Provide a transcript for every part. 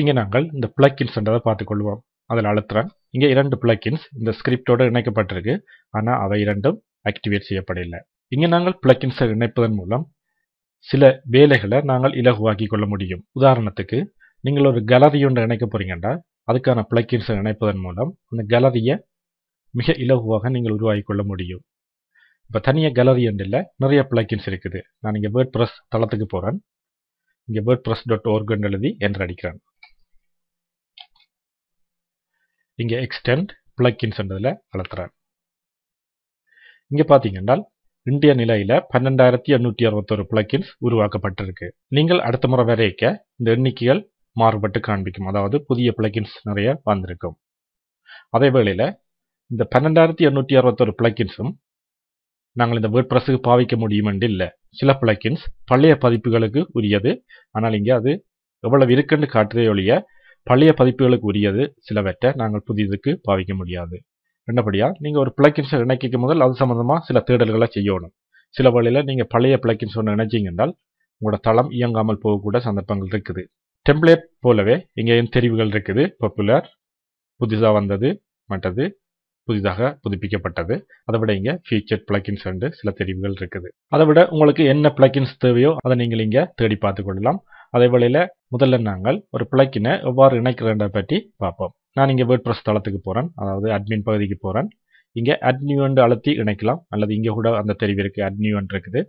இங்கே நாங்கள் இந்த பிளக்கின்ஸ்ன்றதை பார்த்துக்கொள்வோம் அதில் அழுத்துறேன். இங்கே இரண்டு பிளக்கின்ஸ் இந்த ஸ்கிரிப்டோடு இணைக்கப்பட்டிருக்கு. ஆனால் அவை இரண்டும் ஆக்டிவேட் செய்யப்படவில்லை. இங்கே நாங்கள் பிளக்கின்ஸை இணைப்பதன் மூலம் சில வேலைகளை நாங்கள் இலகுவாக்கி கொள்ள முடியும். உதாரணத்துக்கு நீங்கள் ஒரு கேலரி ஒன்று இணைக்க போறீங்கன்னா அதுக்கான பிளக்கின்ஸை இணைப்பதன் மூலம் அந்த கேலரியை மிக இலகுவாக நீங்கள் உருவாக்கி கொள்ள முடியும். இப்போ தனியாக கேலரி இல்லை நிறைய பிளக்கின்ஸ் இருக்குது. நான் இங்கே வேர்ட் ப்ரெஸ் தளத்துக்கு போகிறேன் இங்கே பேர்ட் ப்ரெஸ் டாட் ஓர்கன் எழுதி என்று அடிக்கிறான். இங்கே எக்ஸ்டெண்ட் பிளக்கின்ஸ்ன்றதில் அழுத்துறான் இங்கே பார்த்தீங்கன்னா இந்திய நிலையில் பன்னெண்டாயிரத்தி எண்ணூற்றி அறுபத்தொரு பிளக்கின்ஸ் உருவாக்கப்பட்டிருக்கு. நீங்கள் அடுத்த முறை வரைக்க இந்த எண்ணிக்கைகள் மாறுபட்டு காண்பிக்கும். அதாவது புதிய பிளக்கின்ஸ் நிறைய வந்திருக்கும். அதே வேளையில் இந்த பன்னெண்டாயிரத்தி எண்ணூற்றி அறுபத்தொரு பிளக்கின்ஸும் நாங்கள் இந்த வேர்ட் ப்ரெஸ்ஸுக்கு பாவிக்க முடியும் என்று இல்லை. சில பிளக்கின்ஸ் பழைய பதிப்புகளுக்கு உரியது. ஆனால் இங்கே அது எவ்வளவு இருக்குன்னு காட்டுதே ஒழிய பழைய பதிப்புகளுக்கு உரியது. சிலவற்றை நாங்கள் புதியதுக்கு பாவிக்க முடியாது. என்னபடியா நீங்கள் ஒரு பிளக்கின்ஸை இணைக்கும் முதல் அது சம்மந்தமாக சில தேடல்களை செய்யணும். சில வழியில் நீங்கள் பழைய பிளக்கின்ஸ் ஒன்று இணைச்சிங்கன்றால் உங்களோட தளம் இயங்காமல் போகக்கூட சந்தர்ப்பங்கள் இருக்குது. டெம்ப்ளேட் போலவே இங்கேயும் தெரிவுகள் இருக்குது. பாப்புலர் புதுசாக வந்தது மற்றது புதிதாக புதுப்பிக்கப்பட்டது. அதை விட இங்கே ஃபீச்சர் பிளக்கின்ஸ் என்று சில தெரிவுகள் இருக்குது. அதை விட உங்களுக்கு என்ன பிளக்கின்ஸ் தேவையோ அதை நீங்கள் இங்கே தேடி பார்த்து கொள்ளலாம். அதே வேளையில் முதல்ல நாங்கள் ஒரு பிளக்கினை எவ்வாறு இணைக்கிறத பற்றி பார்ப்போம். நான் இங்கே வேர்ட் ப்ரெஸ் தளத்துக்கு போகிறேன் அதாவது அட்மின் பகுதிக்கு போகிறேன் இங்கே அட்னியூ என்று அழுத்தி இணைக்கலாம். அல்லது இங்கே கூட அந்த தெரிவு இருக்குது அட்னியூ இருக்குது.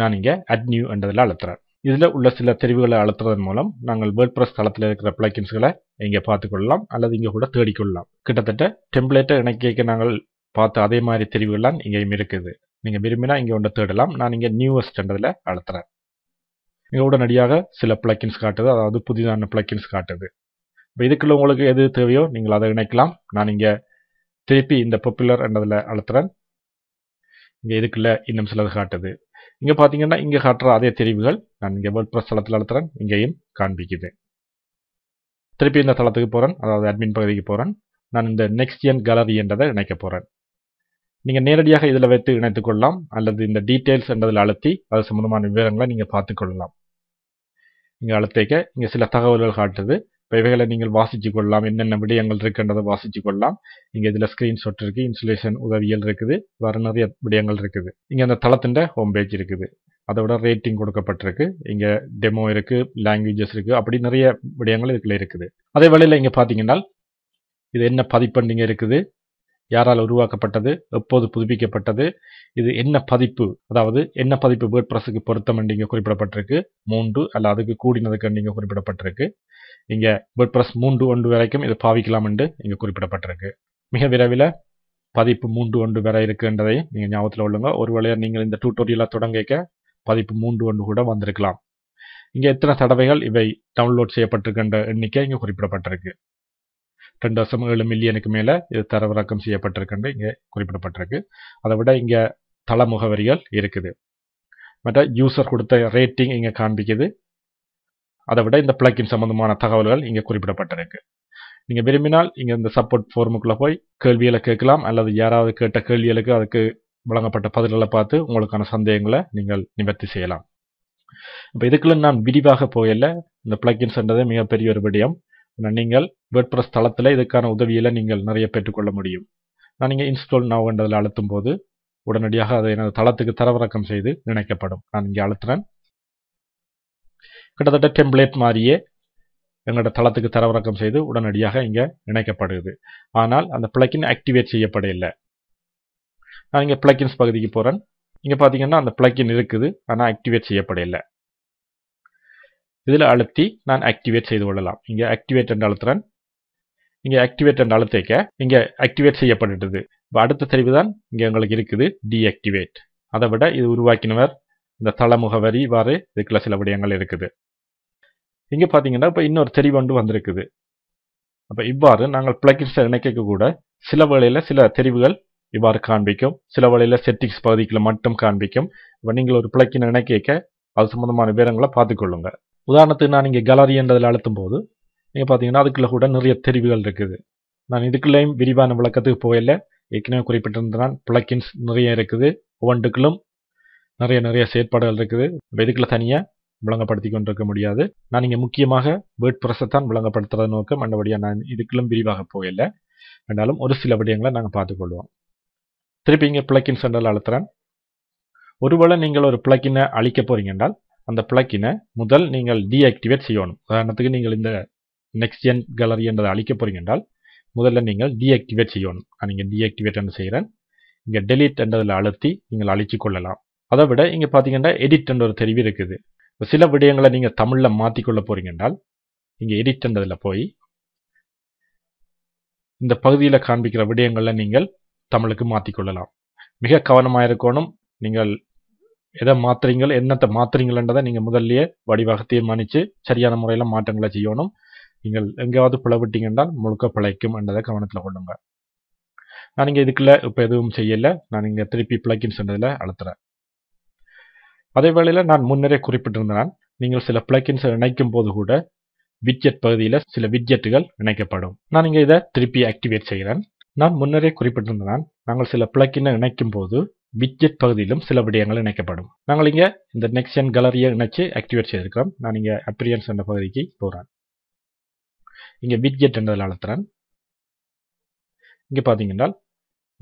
நான் இங்கே அட்னியூ என்றதில் அழுத்துறேன். இதில் உள்ள சில தெரிவுகளை அழுத்துறதன் மூலம் நாங்கள் வேர்ட் ப்ரெஸ் தளத்தில் இருக்கிற பிளக்கின்ஸ்களை இங்கே பார்த்துக்கொள்ளலாம் அல்லது இங்கே கூட தேடிக்கொள்ளலாம். கிட்டத்தட்ட டெம்ப்ளேட்டை இணைக்க நாங்கள் பார்த்த அதே மாதிரி தெரிவுகள்லாம் இங்கேயும் இருக்குது. நீங்கள் விரும்பினா இங்கே ஒன்று தேடலாம். நான் இங்கே நியூவஸ்ட் என்றதில் அழுத்துறேன். இங்கே உடனடியாக சில பிளக்கின்ஸ் காட்டுது. அதாவது புதிதான பிளக்கின்ஸ் காட்டுது. இப்போ இதுக்குள்ள உங்களுக்கு எது தேவையோ நீங்கள் அதை இணைக்கலாம். நான் இங்கே திருப்பி இந்த பாப்புலர் என்றதில் அழுத்துறேன். இங்கே இதுக்குள்ள இன்னும் சிலது காட்டுது. இங்கே பார்த்தீங்கன்னா இங்கே காட்டுற அதே தெரிவுகள் நான் இங்கே வேர்ட் ப்ரெஸ் தளத்தில் அழுத்துறேன். இங்கேயும் காண்பிக்குது. திருப்பி இந்த தளத்துக்கு போகிறேன் அதாவது அட்மின் பகுதிக்கு போகிறேன் நான் இந்த நெக்ஸ்ட் என் கேலரி என்றதை இணைக்க போகிறேன் நீங்கள் நேரடியாக இதில் வைத்து இணைத்துக் கொள்ளலாம். அல்லது இந்த டீட்டெயில்ஸ் என்றதில் அழுத்தி அது சம்பந்தமான விவரங்களை நீங்கள் பார்த்துக்கொள்ளலாம் இங்கே அழுத்திக்க இங்கே சில தகவல்கள் காட்டுது. இப்போ இவைகளை நீங்கள் வாசிச்சு கொள்ளலாம். என்னென்ன விடயங்கள் இருக்குன்றதை வாசிச்சு கொள்ளலாம். இங்கே இதில் ஸ்க்ரீன்ஷாட் இருக்குது இன்சுலேஷன் உதவியல் இருக்குது வேறு நிறைய விடயங்கள் இருக்குது. இங்கே அந்த தளத்தின் ஹோம் பேஜ் இருக்குது. அதை விட ரேட்டிங் கொடுக்கப்பட்டிருக்கு. இங்கே டெமோ இருக்குது லாங்குவேஜஸ் இருக்குது அப்படி நிறைய விடயங்கள் இதுக்குள்ள இருக்குது. அதே வேளையில் இங்கே பார்த்தீங்கன்னா இது என்ன பதிப்பண்டிங்க இருக்குது யாரால் உருவாக்கப்பட்டது எப்போது புதுப்பிக்கப்பட்டது இது என்ன பதிப்பு அதாவது என்ன பதிப்பு வேர்ட் ப்ரெஸ்ஸுக்கு பொருத்தம் நீங்கள் குறிப்பிடப்பட்டிருக்கு. மூன்று அல்ல அதுக்கு கூடினதுக்கு நீங்கள் குறிப்பிடப்பட்டிருக்கு. இங்கே வேர்ட் ப்ரெஸ் மூன்று ஒன்று வரைக்கும் இது பாவிக்கலாம் என்று இங்கே குறிப்பிடப்பட்டிருக்கு. மிக விரைவில் பதிப்பு மூன்று ஒன்று வரை இருக்குன்றதை நீங்கள் ஞாபகத்தில் உள்ளுங்க ஒருவேளை நீங்கள் இந்த டியூட்டோரியலாக தொடங்கிக்க பதிப்பு மூன்று ஒன்று கூட வந்திருக்கலாம். இங்கே எத்தனை தடவைகள் இவை டவுன்லோட் செய்யப்பட்டிருக்கின்ற எண்ணிக்கை இங்கே குறிப்பிடப்பட்டிருக்கு. ரெண்டு வருஷம் ஏழு மில்லியனுக்கு மேலே இது தரவிறக்கம் செய்யப்பட்டிருக்குன்னு இங்கே குறிப்பிடப்பட்டிருக்கு. அதை விட இங்கே தள முகவரிகள் இருக்குது. மற்ற யூசர் கொடுத்த ரேட்டிங் இங்கே காண்பிக்குது. அதை விட இந்த பிளக்கின் சம்பந்தமான தகவல்கள் இங்கே குறிப்பிடப்பட்டிருக்கு. நீங்கள் விரும்பினால் இங்கே இந்த சப்போர்ட் ஃபோரமுக்குள்ளே போய் கேள்விகளை கேட்கலாம் அல்லது யாராவது கேட்ட கேள்விகளுக்கு அதுக்கு வழங்கப்பட்ட பதில்களை பார்த்து உங்களுக்கான சந்தேகங்களை நீங்கள் நிவர்த்தி செய்யலாம். இப்போ இதுக்குள்ள நான் விரிவாக போகல. இந்த பிளக்கின்ஸ் என்றது மிகப்பெரிய ஒரு விடயம். நீங்கள் வேர்ட்பிரஸ் தளத்தில் இதுக்கான உதவியில் நீங்கள் நிறைய பெற்றுக்கொள்ள முடியும். நான் நீங்கள் இன்ஸ்டால் நவ் என்றதில் அழுத்தும் போது உடனடியாக அதை எனது தளத்துக்கு தரவிறக்கம் செய்து இணைக்கப்படும். நான் இங்கே அழுத்துறேன் கிட்டத்தட்ட டெம்ப்ளேட் மாதிரியே எங்களோட தளத்துக்கு தரவிறக்கம் செய்து உடனடியாக இங்கே இணைக்கப்படுது. ஆனால் அந்த பிளக்கின் ஆக்டிவேட் செய்யப்படவில்லை. நான் இங்கே பிளக்கின்ஸ் பகுதிக்கு போகிறேன் இங்கே பார்த்தீங்கன்னா அந்த பிளக்கின் இருக்குது ஆனால் ஆக்டிவேட் செய்யப்படவில்லை. இதில் அழுத்தி நான் ஆக்டிவேட் செய்து கொள்ளலாம். இங்கே ஆக்டிவேட் என்று அழுத்துறேன். இங்கே ஆக்டிவேட் என்று அழுத்திக்க இங்கே ஆக்டிவேட் செய்யப்பட்டுது இப்போ அடுத்த தெரிவு தான் இங்கே எங்களுக்கு இருக்குது டீஆக்டிவேட் அதை விட இது உருவாக்கினவர் இந்த தள முகவரி இவ்வாறு இதுக்குள்ள சில விடயங்கள் இருக்குது. இங்கே பார்த்தீங்கன்னா இப்போ இன்னொரு தெரிவு வந்திருக்குது. அப்போ இவ்வாறு நாங்கள் பிளக்கின்ஸை இணைக்க கூட சில வேளையில் சில தெரிவுகள் இவ்வாறு காண்பிக்கும். சில வேளையில் செட்டிங்ஸ் பகுதிக்குள்ள மட்டும் காண்பிக்கும். இப்போ நீங்கள் ஒரு பிளக்கின் இணைக்க அது சம்பந்தமான விவரங்களை பார்த்துக்கொள்ளுங்க உதாரணத்துக்கு நான் இங்கே கேலரி என்றதில் அழுத்தும் போது நீங்கள் பார்த்தீங்கன்னா அதுக்குள்ள கூட நிறைய தெரிவுகள் இருக்குது. நான் இதுக்குள்ளேயும் விரிவான விளக்கத்துக்கு போயில ஏற்கனவே குறிப்பிட்டிருந்தான் பிளக்கின்ஸ் நிறைய இருக்குது. ஒவ்வொன்றுக்களும் நிறைய நிறைய செயற்பாடுகள் இருக்குது. இதுக்குள்ள தனியாக விளங்கப்படுத்தி கொண்டிருக்க முடியாது. நான் இங்கே முக்கியமாக வேர்ட் ப்ரெஸ்ஸை தான் விளங்கப்படுத்துறது நோக்கம் மற்றபடியாக நான் இதுக்குள்ளும் விரிவாக போகல. என்றாலும் ஒரு சில விடயங்களை நாங்கள் பார்த்துக்கொள்வோம் திருப்பி இங்கே பிளக்கின் சென்டரில் அழுத்துறேன். ஒருவேளை நீங்கள் ஒரு பிளக்கினை அழிக்க போறீங்க என்றால் அந்த பிளக்கினை முதல் நீங்கள் டீஆக்டிவேட் செய்யணும். உதாரணத்துக்கு நீங்கள் இந்த நெக்ஸ்ட் ஜென் கேலரி என்றதை அழிக்க போறீங்க என்றால் முதல்ல நீங்கள் டீஆக்டிவேட் செய்யணும். நான் இங்கே டீஆக்டிவேட் என்று செய்கிறேன். இங்கே டெலிட் என்றதில் அழுத்தி நீங்கள் அழிச்சு கொள்ளலாம். அதை விட இங்கே பார்த்தீங்கன்னா எடிட் என்ற ஒரு தெரிவு இருக்குது. சில விடயங்களை நீங்கள் தமிழில் மாற்றிக்கொள்ள போகிறீங்க என்றால் இங்கே எடிட் என்றதில் போய் இந்த பகுதியில் காண்பிக்கிற விடயங்களை நீங்கள் தமிழுக்கு மாற்றிக்கொள்ளலாம் மிக கவனமாக இருக்கணும். நீங்கள் எதை மாத்துறீங்கள் என்னத்தை மாத்துறீங்களன்றதை நீங்கள் முதல்லயே வடிவாக தீர்மானித்து சரியான முறையில் மாற்றங்களை செய்யணும். நீங்கள் எங்கேயாவது பிளவிட்டீங்கன்றால் முழுக்க பிழைக்கும் என்றதை கவனத்தில் கொள்ளுங்க. நான் இங்கே இதுக்குள்ள இப்போ எதுவும் செய்யலை. நான் இங்கே திருப்பி பிழைக்கும் சென்றதில் அழுத்துறேன். அதே வேளையில் நான் முன்னரே குறிப்பிட்டிருந்தேன் நீங்கள் சில பிளக்கின்ஸை இணைக்கும் போது கூட விட்ஜெட் பகுதியில் சில விட்ஜெட்டுகள் இணைக்கப்படும். நான் இங்கே இதை திருப்பி ஆக்டிவேட் செய்கிறேன். நான் முன்னரே குறிப்பிட்டிருந்தேன் நாங்கள் சில பிளக்கினை இணைக்கும் போது விட்ஜெட் பகுதியிலும் சில விடயங்கள் இணைக்கப்படும். நாங்கள் இங்கே இந்த நெக்ஸ்ட் கேலரியை இணைச்சு ஆக்டிவேட் செய்திருக்கிறோம். நான் இங்கே அப்பிரியன்ஸ் என்ற பகுதிக்கு போகிறேன் இங்கே விட்ஜெட் என்றதில் அழுத்துறேன். இங்கே பார்த்தீங்கன்னா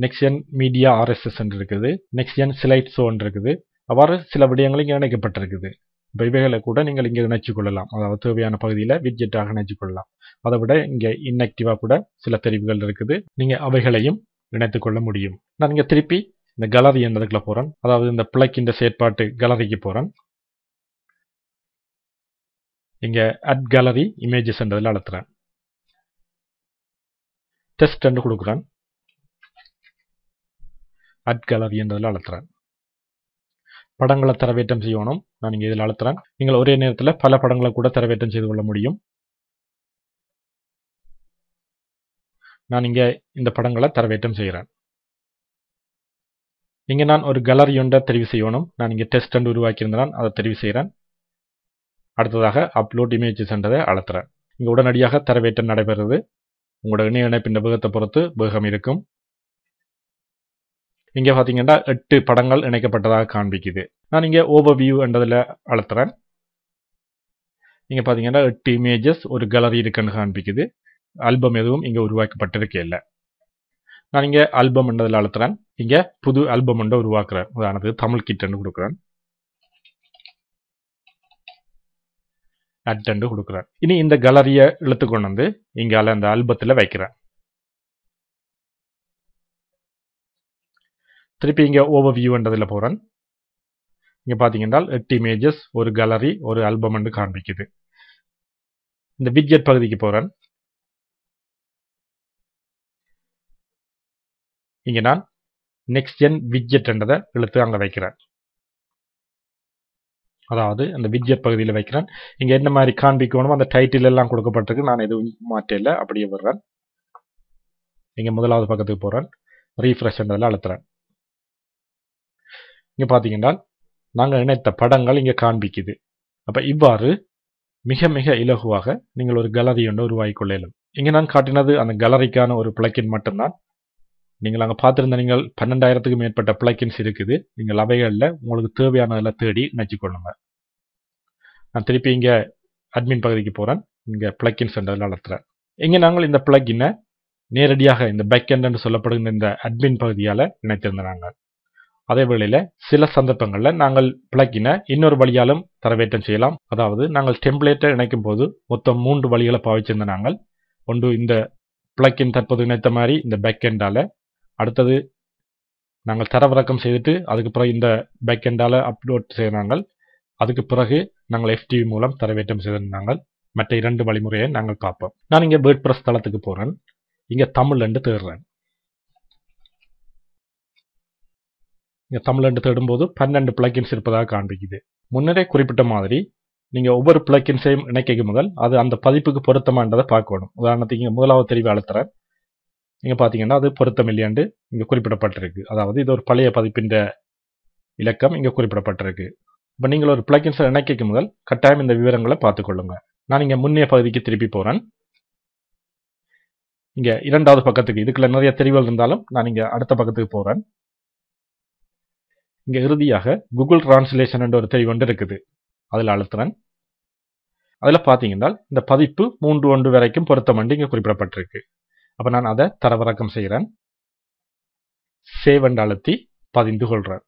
நெக்ஸ்ட் மீடியா ஆர்எஸ்எஸ் என்று இருக்குது. நெக்ஸ்ட் ஸ்லைட் ஷோன் இருக்குது. அவ்வாறு சில விடயங்கள் இங்கே இணைக்கப்பட்டிருக்குது. இப்போ இவைகளை கூட நீங்கள் இங்கே இணைச்சு கொள்ளலாம் அதாவது தேவையான பகுதியில் விட்ஜெட்டாக இணைச்சு கொள்ளலாம் அதை விட இங்கே இன்ஆக்டிவாக கூட சில தெரிவுகள் இருக்குது. நீங்கள் அவைகளையும் இணைத்து கொள்ள முடியும். நான் இங்கே திருப்பி இந்த கலரி என்றதுக்குள்ள போகிறேன் அதாவது இந்த பிளக்கின்ற செயற்பாட்டு கலரிக்கு போகிறேன் இங்கே அட் கேலரி இமேஜஸ் என்றதில் அழுத்துறேன். டெஸ்ட் என்று கொடுக்குறேன். அட் கேலரி என்றதில் அழுத்துறேன். படங்களை தரவேற்றம் செய்யணும் நான் இங்கே இதில் அழுத்துறேன் நீங்கள் ஒரே நேரத்தில் பல படங்களை கூட தரவேற்றம் செய்து கொள்ள முடியும் நான் இங்கே இந்த படங்களை தரவேற்றம் செய்கிறேன் இங்கே நான் ஒரு கேலரி ஒன்றை தெரிவு செய்யணும் நான் இங்கே டெஸ்ட் என்று உருவாக்கியிருந்தேன் அதை தெரிவு செய்கிறேன் அடுத்ததாக அப்லோட் இமேஜஸ் என்றதை அழுத்துறேன் இங்கே உடனடியாக தரவேற்றம் நடைபெறுது உங்களோட இணைய இணைப்பின் வேகத்தை பொறுத்து வேகம் இருக்கும் இங்கே பார்த்தீங்கன்னா எட்டு படங்கள் இணைக்கப்பட்டதாக காண்பிக்குது. நான் இங்கே ஓவர் வியூ என்றதில் அழுத்துறேன். இங்கே பார்த்தீங்கன்னா எட்டு இமேஜஸ் ஒரு கேலரி இருக்குன்னு காண்பிக்குது. ஆல்பம் எதுவும் இங்கே உருவாக்கப்பட்டிருக்கே இல்லை. நான் இங்கே ஆல்பம் என்றதில் அழுத்துறேன். இங்கே புது ஆல்பம் ஒன்றை உருவாக்குறேன். உதாரணத்துக்கு தமிழ் கிட்டன்னு கொடுக்குறேன். அட்டண்டு கொடுக்குறேன். இனி இந்த கலரியை இழுத்து கொண்டு வந்து இங்கால அந்த ஆல்பத்தில் வைக்கிறேன். திருப்பி இங்கே ஓவர் வியூன்றதில் போகிறேன் இங்கே பார்த்தீங்கன்னா எட்டு இமேஜஸ் ஒரு கேலரி ஒரு ஆல்பம் என்று காண்பிக்குது. இந்த விட்ஜெட் பகுதிக்கு போகிறேன் இங்கே நான் நெக்ஸ்ட் ஜென் விட்ஜெட் என்றதை இழுத்து அங்கே வைக்கிறேன். அதாவது அந்த விட்ஜெட் பகுதியில் வைக்கிறேன். இங்கே என்ன மாதிரி காண்பிக்கணும் அந்த டைட்டில் எல்லாம் கொடுக்கப்பட்டிருக்கு. நான் எதுவும் மாற்றல அப்படியே விடுறேன். இங்கே முதலாவது பக்கத்துக்கு போகிறேன் ரீஃப்ரெஷ்ன்றதில் அழுத்துறேன். இங்கே பார்த்தீங்கன்னா நாங்கள் இணைத்த படங்கள் இங்கே காண்பிக்குது. அப்போ இவ்வாறு மிக மிக இலகுவாக நீங்கள் ஒரு கலரி ஒன்று உருவாக்கி இங்கே நான் காட்டினது அந்த கலரிக்கான ஒரு பிளக்கின் மட்டும்தான். நீங்கள் அங்கே பார்த்துருந்த நீங்கள் பன்னெண்டாயிரத்துக்கும் மேற்பட்ட பிளக்கின்ஸ் இருக்குது. நீங்கள் அவைகளில் உங்களுக்கு தேவையானதில் தேடி இணைச்சி நான் திருப்பி இங்கே அட்மின் பகுதிக்கு போகிறேன் இங்கே பிளக்கின்ஸ் என்றதில் நடத்துகிறேன் இங்கே நாங்கள் இந்த பிளக்கினை நேரடியாக இந்த பேக் என்று சொல்லப்படுகின்ற இந்த அட்மின் பகுதியால் இணைத்திருந்தாங்க. அதே வேளையில் சில சந்தர்ப்பங்களில் நாங்கள் பிளக்கினை இன்னொரு வழியாலும் தரவேற்றம் செய்யலாம். அதாவது நாங்கள் டெம்ப்ளேட்டை இணைக்கும் போது மொத்தம் மூன்று வழிகளை பாவிச்சிருந்த நாங்கள். ஒன்று இந்த பிளக்கின் தற்போது இணைத்த மாதிரி இந்த பேக்கெண்டால் அடுத்தது நாங்கள் தரவிறக்கம் செய்துட்டு அதுக்கு பிறகு இந்த பேக்கெண்டால் அப்லோட் செய்தாங்க அதுக்கு பிறகு நாங்கள் எஃப்டிவி மூலம் தரவேற்றம் செய்திருந்தாங்க மற்ற இரண்டு வழிமுறையை நாங்கள் பார்ப்போம். நான் இங்கே வேர்ட் ப்ரெஸ் தளத்துக்கு போகிறேன் இங்கே தமிழ் என்று தேடுறேன். இங்கே தமிழ் என்று தேடும்போது பன்னெண்டு பிளக்கின்ஸ் இருப்பதாக காண்பிக்குது. முன்னரே குறிப்பிட்ட மாதிரி நீங்கள் ஒவ்வொரு பிளக்கின்ஸையும் இணைக்கும் முதல் அது அந்த பதிப்புக்கு பொருத்தமானதை பார்க்கணும். உதாரணத்துக்கு இங்கே முதலாவது தெரிவு அழுத்துறேன். இங்கே பார்த்தீங்கன்னா அது பொருத்தம் இல்லையாண்டு இங்கே குறிப்பிடப்பட்டிருக்கு. அதாவது இது ஒரு பழைய பதிப்பின் இலக்கம் இங்கே குறிப்பிடப்பட்டிருக்கு. இப்போ நீங்கள் ஒரு பிளக்கின்ஸை இணைக்கும் முதல் கட்டாயம் இந்த விவரங்களை பார்த்துக்கொள்ளுங்க. நான் இங்கே முன்னைய பகுதிக்கு திருப்பி போகிறேன் இங்கே இரண்டாவது பக்கத்துக்கு இதுக்குள்ள நிறைய தெரிவுகள் இருந்தாலும் நான் இங்கே அடுத்த பக்கத்துக்கு போகிறேன் இங்கே இறுதியாக கூகுள் டிரான்ஸ்லேஷன் என்ற ஒரு தெரிவு ஒன்று இருக்குது. அதில் அழுத்துறேன். அதில் பார்த்தீங்கன்னா இந்த பதிப்பு மூன்று ஒன்று வரைக்கும் பொருத்தமண்டு இங்கே குறிப்பிடப்பட்டிருக்கு. அப்போ நான் அதை தரவிறக்கம் செய்கிறேன். சேவ் என்று அழுத்தி பதிந்து கொள்கிறேன்.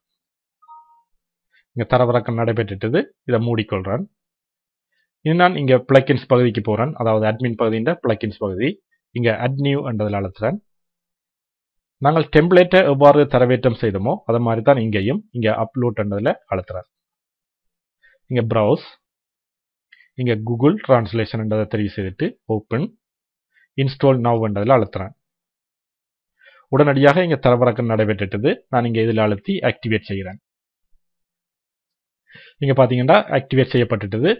இங்கே தரவிறக்கம் நடைபெற்றுட்டது. இதை மூடிக்கொள்கிறேன். இனி நான் இங்கே பிளக்கின்ஸ் பகுதிக்கு போகிறேன். அதாவது அட்மின் பகுதியின் பிளக்கின்ஸ் பகுதி. இங்கே அட் நியூ என்றதில் அழுத்துறேன். நாங்கள் டெம்ப்ளேட்டை எவ்வாறு தரவேற்றம் செய்தோமோ அதை மாதிரி தான் இங்கேயும் இங்கே அப்லோட் என்றதில் அழுத்துறேன் இங்கே ப்ரௌஸ் இங்கே கூகுள் டிரான்ஸ்லேஷன்ன்றதை தெரிவு செய்துட்டு ஓப்பன் இன்ஸ்டால் நவ்ன்றதில் அழுத்துறேன் உடனடியாக இங்கே தரவிறக்கம் நடைபெற்றுட்டது நான் இங்கே இதில் அழுத்தி ஆக்டிவேட் செய்கிறேன். இங்கே பார்த்தீங்கன்னா ஆக்டிவேட் செய்யப்பட்டுட்டது.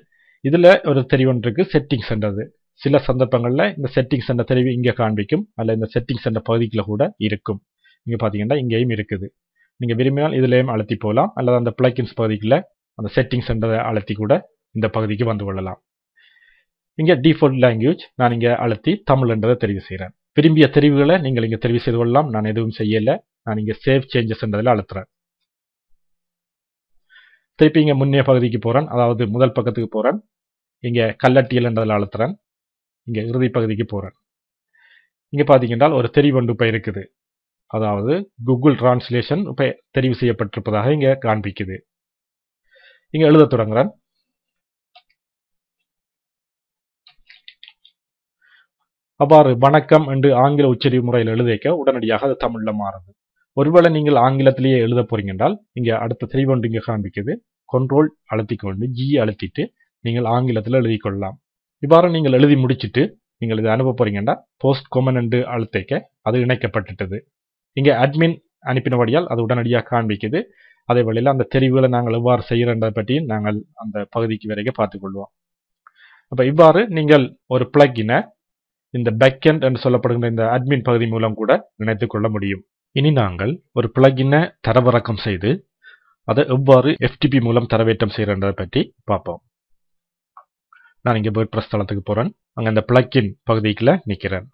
இதில் ஒரு தெரிவொன்று செட்டிங்ஸ்ன்றது சில சந்தர்ப்பங்களில் இந்த செட்டிங்ஸ் என்ற தெரிவு இங்கே காண்பிக்கும். அல்ல இந்த செட்டிங்ஸ் என்ற பகுதிக்குள்ள கூட இருக்கும். இங்கே பார்த்தீங்கன்னா இங்கேயும் இருக்குது. நீங்கள் விரும்பினால் இதுலேயும் அழுத்தி போகலாம். அல்லது அந்த பிளக்கின்ஸ் பகுதிக்குள்ள அந்த செட்டிங்ஸ் என்றதை அழுத்தி கூட இந்த பகுதிக்கு வந்து கொள்ளலாம். இங்கே டிஃபால்ட் லாங்குவேஜ் நான் இங்கே அழுத்தி தமிழ் என்றதை தெரிவு செய்கிறேன். விரும்பிய தெரிவுகளை நீங்கள் இங்கே தெரிவு செய்து கொள்ளலாம். நான் எதுவும் செய்யலை. நான் இங்கே சேவ் சேஞ்சஸ் என்றதில் அழுத்துறேன். திருப்பி இங்கே முன்னே பகுதிக்கு போகிறேன் அதாவது முதல் பக்கத்துக்கு போகிறேன் இங்கே கல்லட்டியல் என்றதில் அழுத்துறேன். இங்கே இறுதி பகுதிக்கு போகிறேன் இங்கே பார்த்தீங்கன்னா ஒரு தெரிவண்டு இப்போ இருக்குது. அதாவது கூகுள் டிரான்ஸ்லேஷன் இப்போ தெரிவு செய்யப்பட்டிருப்பதாக இங்கே காண்பிக்குது. இங்கே எழுத தொடங்குறேன். அவ்வாறு வணக்கம் என்று ஆங்கில உச்சரிவு முறையில் எழுதிக்க உடனடியாக அது தமிழில் மாறுது. ஒருவேளை நீங்கள் ஆங்கிலத்திலேயே எழுத போறீங்க என்றால் இங்கே அடுத்த தெரிவண்டு இங்கே காண்பிக்குது. கண்ட்ரோல் அழுத்திக்கொண்டு ஜி அழுத்திட்டு நீங்கள் ஆங்கிலத்தில் எழுதிக்கொள்ளலாம் இவ்வாறு நீங்கள் எழுதி முடிச்சுட்டு நீங்கள் இதை அனுப்ப போறீங்கன்னா போஸ்ட் கொமனண்டு என்று அது இணைக்கப்பட்டுட்டது. இங்கே அட்மின் அனுப்பினபடியால் அது உடனடியாக காண்பிக்குது. அதே வழியில் அந்த தெரிவுகளை நாங்கள் எவ்வாறு செய்கிறன்றதை பற்றியும் நாங்கள் அந்த பகுதிக்கு வரைக்கும் பார்த்துக்கொள்வோம் அப்போ இவ்வாறு நீங்கள் ஒரு பிளக்கினை இந்த பேக்கெண்ட் என்று சொல்லப்படுகின்ற இந்த அட்மின் பகுதி மூலம் கூட இணைத்து கொள்ள முடியும். இனி நாங்கள் ஒரு பிளக்கினை தரவிறக்கம் செய்து அதை எவ்வாறு எஃப்டிபி மூலம் தரவேற்றம் செய்கிறன்றதை பற்றி பார்ப்போம். நான் இங்கே வேர்ட் ப்ரெஸ் தளத்துக்கு போகிறேன் அங்கே அந்த பிளக்கின் பகுதிக்குள்ள நிற்கிறேன்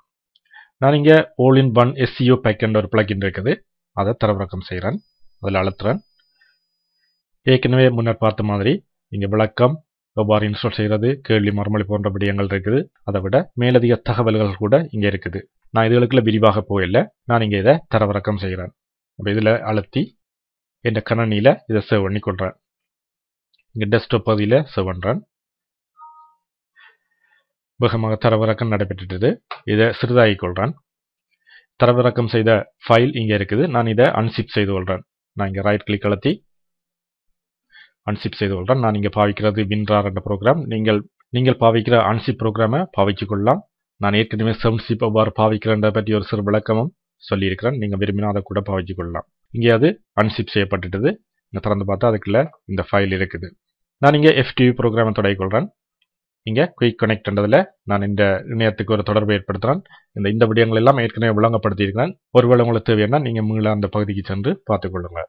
நான் இங்கே all in one SEO backend ஒரு பிளக்கின் இருக்குது. அதை தரவிறக்கம் செய்கிறேன் அதில் அழுத்துறேன். ஏற்கனவே முன்னர் பார்த்த மாதிரி இங்கே விளக்கம் எவ்வாறு இன்ஸ்டால் செய்கிறது கேள்வி மறுமொழி போன்ற விடயங்கள் இருக்குது. அதை விட மேலதிக தகவல்கள் கூட இங்கே இருக்குது. நான் இதுகளுக்குள்ள விரிவாக போயில்லை நான் இங்கே இதை தரவிறக்கம் செய்கிறேன் அப்போ இதில் அழுத்தி என் கணனியில் இதை சேவ் பண்ணி கொள்கிறேன் இங்கே டெஸ்க்டாப் பகுதியில் சேவ் பண்ணுறேன் வேகமாக தரவிறக்கம் நடைபெற்றுட்டது. இதை சிறிதாகிக் கொள்கிறேன் தரவிறக்கம் செய்த ஃபைல் இங்கே இருக்குது. நான் இதை அன்சிப் செய்து கொள்கிறேன் நான் இங்கே ரைட் கிளிக் அழுத்தி அன்சிப் செய்து கொள்கிறேன் நான் இங்கே பாவிக்கிறது வின்றார் என்ற ப்ரோக்ராம் நீங்கள் நீங்கள் பாவிக்கிற அன்சிப் ப்ரோக்ராமை பாவிச்சு கொள்ளலாம். நான் ஏற்கனவே செவன்சிப் எவ்வாறு பாவிக்கிறேன் பற்றி ஒரு சிறு விளக்கமும் சொல்லியிருக்கிறேன். நீங்கள் விரும்பினா அதை கூட பாவிச்சு கொள்ளலாம். இங்கே அது அன்சிப் செய்யப்பட்டுட்டது. இங்கே திறந்து பார்த்தா அதுக்குள்ள இந்த ஃபைல் இருக்குது. நான் இங்கே எஃப்டிவி ப்ரோக்ராமை தொடங்கிக்கொள்கிறேன் இங்கே குயிக் கனெக்ட்ன்றதில் நான் இந்த இணையத்துக்கு ஒரு தொடர்பு ஏற்படுத்துகிறேன் இந்த இந்த விடயங்கள் எல்லாம் ஏற்கனவே விளங்கப்படுத்தியிருக்கிறேன். ஒருவேளை உங்களுக்கு தேவையான நீங்கள் மீள அந்த பகுதிக்கு சென்று பார்த்துக்கொள்ளுங்க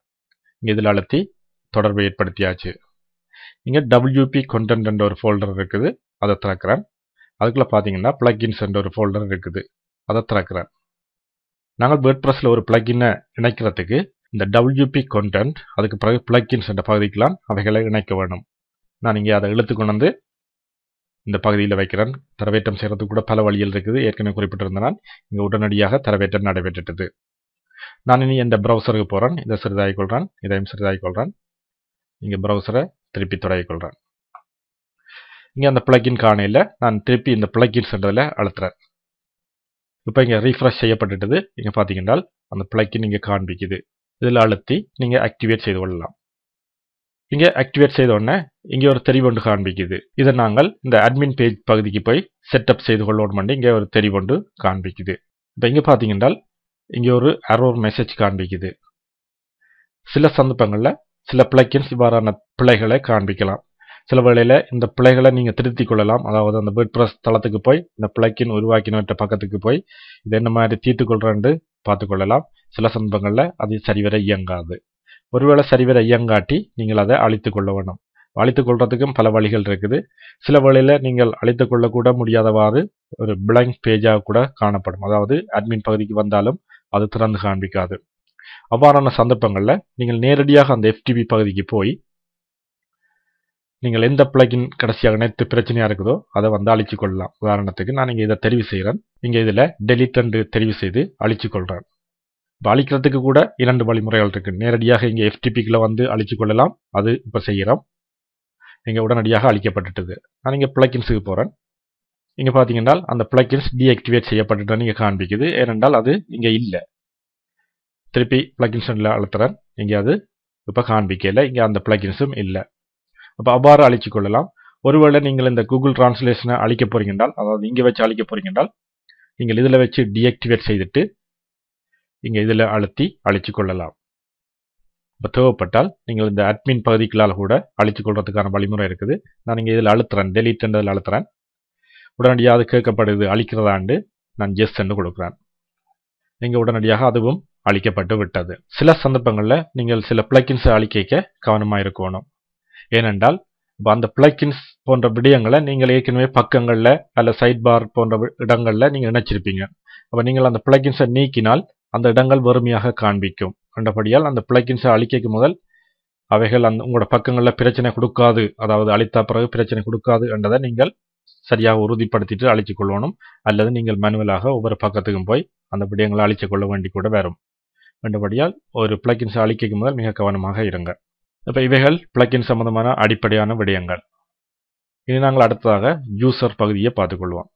இங்கே இதில் அழுத்தி தொடர்பை ஏற்படுத்தியாச்சு. இங்கே டபிள்யூபி கொண்டென்ட் என்ற ஒரு ஃபோல்டர் இருக்குது. அதை திறக்கிறேன். அதுக்குள்ளே பார்த்தீங்கன்னா பிளக்கின்ஸ் என்ற ஒரு ஃபோல்டர் இருக்குது. அதை திறக்கிறேன். நாங்கள் வேர்ட் ப்ரெஸ்ஸில் ஒரு பிளக்இன்னை இணைக்கிறதுக்கு இந்த டபிள்யூபி கொண்டென்ட் அதுக்கு பிறகு பிளக்இன்ஸ் என்ற பகுதிக்கெல்லாம் அவைகளை இணைக்க வேணும் நான் இங்கே அதை இழுத்து கொண்டு வந்து இந்த பகுதியில் வைக்கிறேன். தரவேற்றம் செய்கிறதுக்கு கூட பல வழிகள் இருக்குது. ஏற்கனவே குறிப்பிட்டிருந்தனால் இங்கே உடனடியாக தரவேற்றம் நடைபெற்றுட்டது நான் இனி இந்த ப்ரௌசருக்கு போகிறேன் இதை சிறிதாகிக் கொள்கிறேன் இதையும் சிறிதாகிக் கொள்கிறேன் இங்கே ப்ரௌசரை திருப்பி தொடங்கிக் கொள்கிறேன் இங்கே அந்த பிளக்கின் காணையில் நான் திருப்பி இந்த பிளக்கின் சென்றதில் அழுத்துறேன். இப்போ இங்கே ரீஃப்ரெஷ் செய்யப்பட்டுட்டது. இங்கே பார்த்தீங்கன்னா அந்த பிளக்கின் இங்கே காண்பிக்குது. இதில் அழுத்தி நீங்கள் ஆக்டிவேட் செய்து கொள்ளலாம். இங்கே ஆக்டிவேட் செய்த உடனே இங்கே ஒரு தெரிவொன்று காண்பிக்குது. இதை நாங்கள் இந்த அட்மின் பேஜ் பகுதிக்கு போய் செட்டப் செய்து கொள்ளணும் இங்கே ஒரு தெரிவொன்று காண்பிக்குது. இப்போ இங்கே பார்த்தீங்கன்னா இங்கே ஒரு அரோர் மெசேஜ் காண்பிக்குது. சில சந்தர்ப்பங்களில் சில பிளக்கின்ஸ் இவ்வாறான பிழைகளை காண்பிக்கலாம். சில வேளையில் இந்த பிழைகளை நீங்கள் திருத்தி கொள்ளலாம். அதாவது அந்த வேர்ட் ப்ரெஸ் தளத்துக்கு போய் இந்த பிழைக்கின் உருவாக்கினவற்ற பக்கத்துக்கு போய் இது என்ன மாதிரி தீர்த்து கொள்றேன்னு பார்த்துக்கொள்ளலாம் சில சந்தர்ப்பங்களில் அது சரிவர இயங்காது. ஒருவேளை சரிவர இயங்காட்டி நீங்கள் அதை அழித்து கொள்ள வேணும். அழித்து கொள்றதுக்கும் பல வழிகள் இருக்குது. சில வழியில் நீங்கள் அழித்து கொள்ளக்கூட முடியாதவாறு ஒரு பிளாங்க் பேஜாக கூட காணப்படும். அதாவது அட்மின் பகுதிக்கு வந்தாலும் அது திறந்து காண்பிக்காது. அவ்வாறான சந்தர்ப்பங்களில் நீங்கள் நேரடியாக அந்த எஃப்டிபி பகுதிக்கு போய் நீங்கள் எந்த பிளகின் கடைசியாக நேற்று பிரச்சனையாக இருக்குதோ அதை வந்து அழிச்சு கொள்ளலாம். உதாரணத்துக்கு நான் இங்கே இதை தெரிவு செய்கிறேன் இங்கே இதில் டெலிட் என்று தெரிவு செய்து அழிச்சு கொள்கிறேன் இப்போ அழிக்கிறதுக்கு கூட இரண்டு வழிமுறைகள் இருக்குது நேரடியாக இங்கே எஃப்டிபிக்கில் வந்து அழிச்சு கொள்ளலாம். அது இப்போ செய்கிறோம் இங்கே உடனடியாக அழிக்கப்பட்டுட்டது நான் இங்கே பிளக்கின்ஸுக்கு போகிறேன் இங்கே பார்த்தீங்கன்னா அந்த பிளக்கின்ஸ் டீஆக்டிவேட் செய்யப்பட்டுட்டு இங்கே காண்பிக்குது. ஏனென்றால் அது இங்கே இல்லை. திருப்பி பிளக்கின்ஸில் அழுத்துறேன். இங்கே அது இப்போ காண்பிக்கல. இங்கே அந்த பிளக்கின்ஸும் இல்லை. அப்போ அவ்வாறு அழிச்சு கொள்ளலாம். ஒருவேளை நீங்கள் இந்த கூகுள் டிரான்ஸ்லேஷனை அழிக்க போறீங்கன்றால் அதாவது இங்கே வச்சு அழிக்க போறீங்கன்றால் நீங்கள் இதில் வச்சு டீஆக்டிவேட் செய்துட்டு இங்கே இதில் அழுத்தி அழிச்சு கொள்ளலாம். தேவைப்பட்டால் நீங்கள் இந்த அட்மின் பகுதிகளால் கூட அழித்து கொள்றதுக்கான வழிமுறை இருக்குது. நான் இங்கே இதில் அழுத்துறேன். டெலிட்ன்றதில் அழுத்துறேன். உடனடியாக அது கேட்கப்படுது அழிக்கிறதாண்டு நான் ஜெஸ் என்று கொடுக்குறேன். நீங்கள் உடனடியாக அதுவும் அழிக்கப்பட்டு விட்டது. சில சந்தர்ப்பங்களில் நீங்கள் சில பிளக்கின்ஸை அழிக்க கவனமாக இருக்கணும். ஏனென்றால் இப்போ அந்த பிளக்கின்ஸ் போன்ற விடயங்களை நீங்கள் ஏற்கனவே பக்கங்களில் அல்ல சைட் பார் போன்ற இடங்களில் நீங்கள் இணைச்சிருப்பீங்க. அப்போ நீங்கள் அந்த பிளக்கின்ஸை நீக்கினால் அந்த இடங்கள் வறுமையாக காண்பிக்கும். என்றபடியால் அந்த பிளக்கின்ஸை அழிக்க முதல் அவைகள் அந்த உங்களோட பக்கங்களில் பிரச்சனை கொடுக்காது. அதாவது அழித்த பிறகு பிரச்சனை கொடுக்காது என்றதை நீங்கள் சரியாக உறுதிப்படுத்திட்டு அழிச்சு கொள்ளணும். அல்லது நீங்கள் மேனுவலாக ஒவ்வொரு பக்கத்துக்கும் போய் அந்த விடயங்களை அழிச்சு கொள்ள வேண்டி கூட வரும். என்றபடியால் ஒரு பிளக்கின்ஸை அழிக்க முதல் மிக கவனமாக இருங்க. இப்போ இவைகள் பிளக்கின் சம்பந்தமான அடிப்படையான விடயங்கள். இனி நாங்கள் அடுத்ததாக யூசர் பகுதியை பார்த்துக்கொள்வோம்